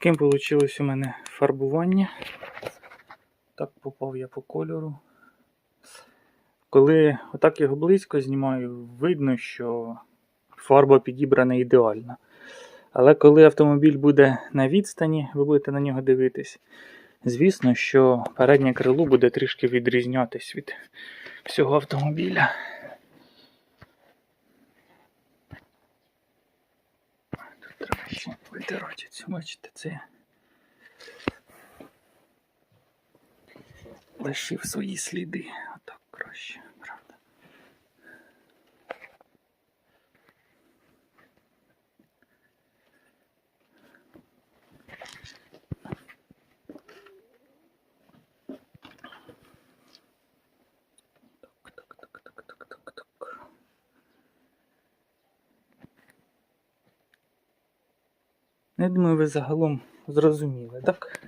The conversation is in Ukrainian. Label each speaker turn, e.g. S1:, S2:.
S1: Таким вийшло у мене фарбування. Так попав я по кольору. Коли отак його близько знімаю, видно, що фарба підібрана ідеально. Але коли автомобіль буде на відстані, ви будете на нього дивитись, звісно, що переднє крило буде трішки відрізнятись від всього автомобіля. Треба ще бачите, це. Лишив свої сліди. Отак краще, правда. Так, так, так, так, так, так, так. Я думаю, ви загалом зрозуміли, так?